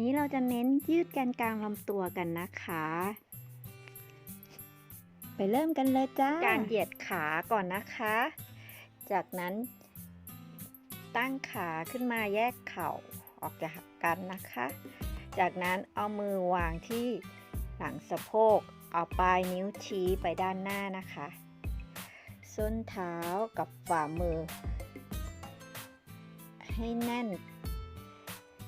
นี้เราจะเน้นยืดแกนกลางลำตัวกันนะคะ ไปเริ่มกันเลยจ้า การเหยียดขาก่อนนะคะ จากนั้นตั้งขาขึ้นมาแยกเข่าออกจากกันนะคะ จากนั้นเอามือวางที่หลังสะโพก เอาปลายนิ้วชี้ไปด้านหน้านะคะ ส้นเท้ากับฝ่ามือ ให้แน่น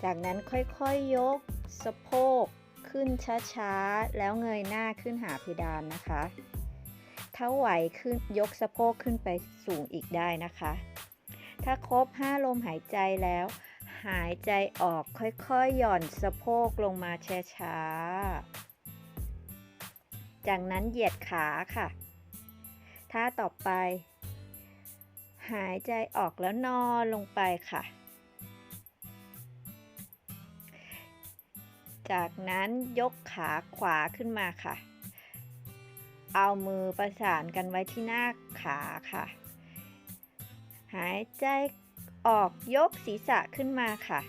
จากนั้นค่อยๆยยกสะโพกขึ้นช้าๆ แล้วเงยหน้าขึ้นหาเพดานนะคะ ถ้าไหวขึ้นยกสะโพกขึ้นไปสูงอีกได้นะคะ ถ้าครบ 5 ลมหายใจแล้ว หายใจออกค่อยๆ หย่อนสะโพกลงมาช้าๆ จากนั้นเหยียดขาค่ะท่าต่อไป หายใจออกแล้วนอนลงไปค่ะ จากนั้นยกขาขวาขึ้นมาค่ะ เอามือประสานกันไว้ที่หน้าขาค่ะ หายใจออกยกศีรษะขึ้นมาค่ะ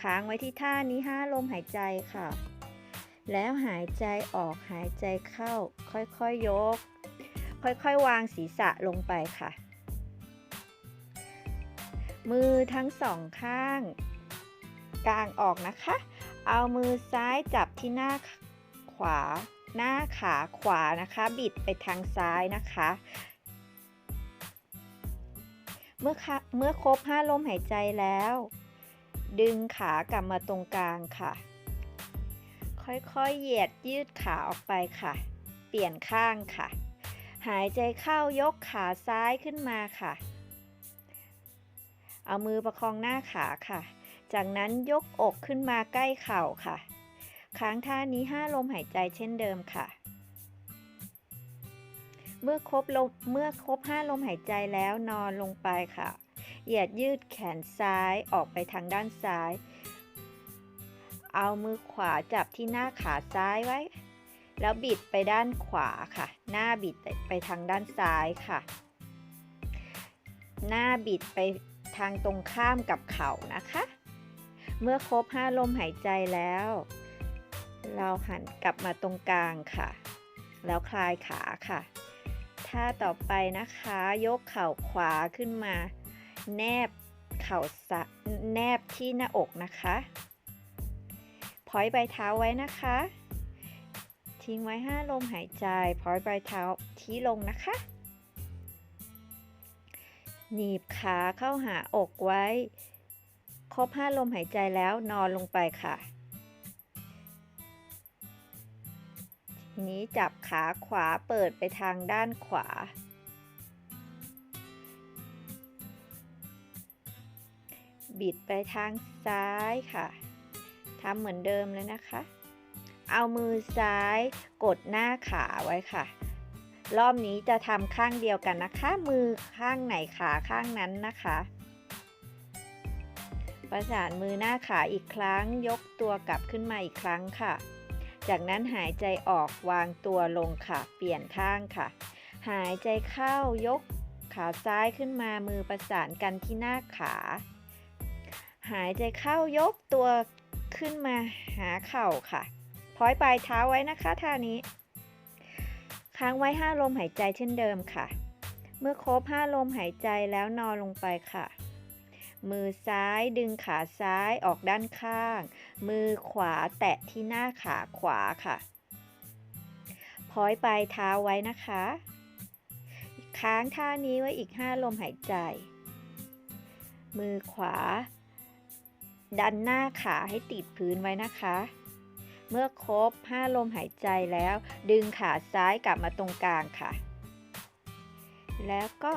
ค้างไว้ที่ท่านี้5ลมหายใจค่ะ แล้วหายใจออกหายใจเข้า ค่อยๆยยก ค่อยๆวางศีรษะลงไปค่ะ มือทั้งสองข้างกางออกนะคะ เอามือซ้ายจับที่หน้าขวา หน้าขาขวานะคะ บิดไปทางซ้ายนะคะ เมื่อเมื่อครบ 5 ลมหายใจแล้ว ดึงขากลับมาตรงกลางค่ะ ค่อยๆเหยียดยืดขาออกไปค่ะ เปลี่ยนข้างค่ะ หายใจเข้ายกขาซ้ายขึ้นมาค่ะ เอามือประคองหน้าขาค่ะ จากนั้นยกอกขึ้นมาใกล้เข่าค่ะ ค้างท่านี้ 5 ลมหายใจเช่นเดิมค่ะ เมื่อครบลมเมื่อครบ 5 ลมหายใจแล้วนอนลงไปค่ะ เหยียดยืดแขนซ้ายออกไปทางด้านซ้าย เอามือขวาจับที่หน้าขาซ้ายไว้ แล้วบิดไปด้านขวาค่ะ หน้าบิดไปทางด้านซ้ายค่ะ หน้าบิดไปทางตรงข้ามกับเข่านะคะ เมื่อครบ 5 ลมหายใจแล้ว เราหันกลับมาตรงกลางค่ะ แล้วคลายขาค่ะ ท่าต่อไปนะคะยกเข่าขวาขึ้นมา แนบเข่าสะแนบที่หน้าอกนะคะพอยใบเท้าไว้นะคะ ทิ้งไว้ 5 ลมหายใจพอยใบเท้าที่ลงนะคะหนีบขาเข้าหาอกไว้ ครบ5ลมหายใจแล้วนอนลงไปค่ะทีนี้จับขาขวาเปิดไปทางด้านขวา บิดไปทางซ้ายค่ะทำเหมือนเดิมเลยนะคะ เอามือซ้ายกดหน้าขาไว้ค่ะ รอบนี้จะทำข้างเดียวกันนะคะ มือข้างไหนขาข้างนั้นนะคะ ประสานมือหน้าขาอีกครั้ง ยกตัวกลับขึ้นมาอีกครั้งค่ะ จากนั้นหายใจออกวางตัวลงค่ะ เปลี่ยนข้างค่ะ หายใจเข้ายกขาซ้ายขึ้นมามือประสานกันที่หน้าขา หายใจเข้ายกตัวขึ้นมาหาเข่าค่ะพอยปลายเท้าไว้นะคะท่านี้ ค้างไว้ 5 ลมหายใจเช่นเดิมค่ะ เมื่อครบ 5 ลมหายใจแล้วนอนลงไปค่ะ มือซ้ายดึงขาซ้ายออกด้านข้าง มือขวาแตะที่หน้าขาขวาค่ะพอยปลายเท้าไว้นะคะ ค้างท่านี้ไว้อีก 5 ลมหายใจ มือขวา ดันหน้าขาให้ติดพื้นไว้นะคะ เมื่อครบ 5 ลมหายใจแล้ว ดึงขาซ้ายกลับมาตรงกลางค่ะ แล้วก็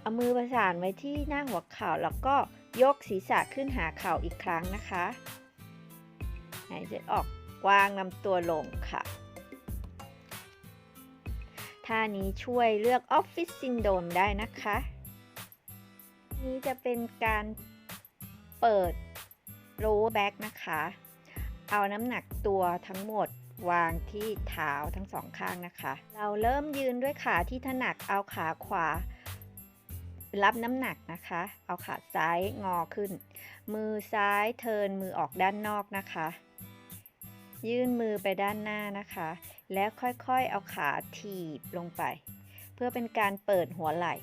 เอามือประสานไว้ที่หน้าหัวเข่าแล้วก็ยกศีรษะขึ้นหาเข่าอีกครั้งนะคะหายใจออกวางลำตัวลงค่ะ ท่านี้ช่วยเลือกออฟฟิศซินโดมได้นะคะ นี้จะเป็นการเปิดโรแบ็กนะคะ เอาน้ำหนักตัวทั้งหมดวางที่เท้าทั้งสองข้างนะคะ เราเริ่มยืนด้วยขาที่ถนัดเอาขาขวา รับน้ำหนักนะคะ เอาขาซ้ายงอขึ้น มือซ้ายเทินมือออกด้านนอกนะคะ ยื่นมือไปด้านหน้านะคะ แล้วค่อยๆเอาขาถีบลงไป เพื่อเป็นการเปิดหัวไหล่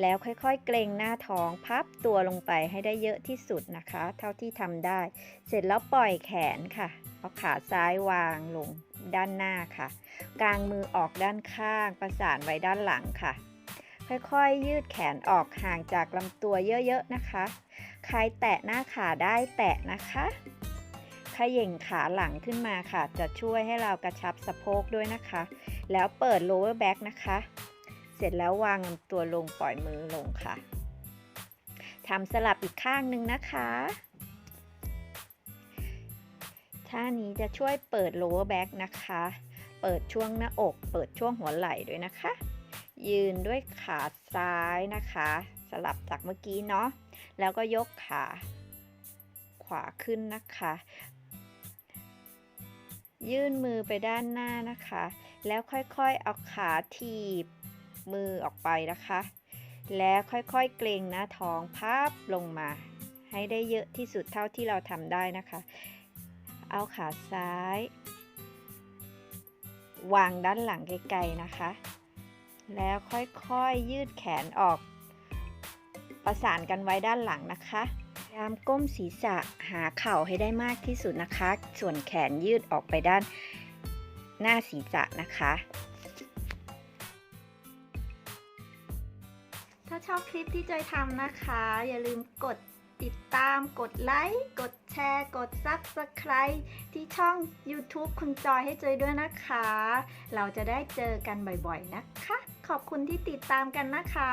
แล้วค่อยๆ เกรงหน้าท้องพับตัวลงไปให้ได้เยอะที่สุดนะคะ เท่าที่ทำได้ เสร็จแล้วปล่อยแขนค่ะ เอาขาซ้ายวางลงด้านหน้าค่ะกางมือออกด้านข้างประสานไว้ด้านหลังค่ะ ค่อยๆ ยืดแขนออกห่างจากลำตัวเยอะๆนะคะ ใครแตะหน้าขาได้แตะนะคะขย่งขาหลังขึ้นมาค่ะ จะช่วยให้เรากระชับสะโพกด้วยนะคะ แล้วเปิด lower back นะคะ เสร็จแล้ววางลำตัวลงปล่อยมือลงค่ะทำสลับอีกข้างหนึ่งนะคะท่านี้จะช่วยเปิด lower back นะคะ เปิดช่วงหน้าอก เปิดช่วงหัวไหล่ด้วยนะคะ ยืนด้วยขาซ้ายนะคะ สลับจากเมื่อกี้เนาะแล้วก็ยกขาขวาขึ้นนะคะ ยื่นมือไปด้านหน้านะคะ แล้วค่อยๆเอาขาถีบมือออกไปนะคะ แล้วค่อยๆเกรงหน้าท้องพับลงมา ให้ได้เยอะที่สุดเท่าที่เราทำได้นะคะ เอาขาซ้าย วางด้านหลังไกลๆนะคะ แล้วค่อยๆยืดแขนออก ประสานกันไว้ด้านหลังนะคะพยายามก้มศีรษะหาเข่าให้ได้มากที่สุดนะคะ ส่วนแขนยืดออกไปด้านหน้าศีรษะนะคะ ถ้าชอบคลิปที่จอยทำนะคะ อย่าลืมกดติดตามกดไลค์ กดแชร์ กด Subscribe ที่ช่อง YouTube คุณจอยให้จอยด้วยนะคะ เราจะได้เจอกันบ่อยๆนะคะ ขอบคุณที่ติดตามกันนะคะ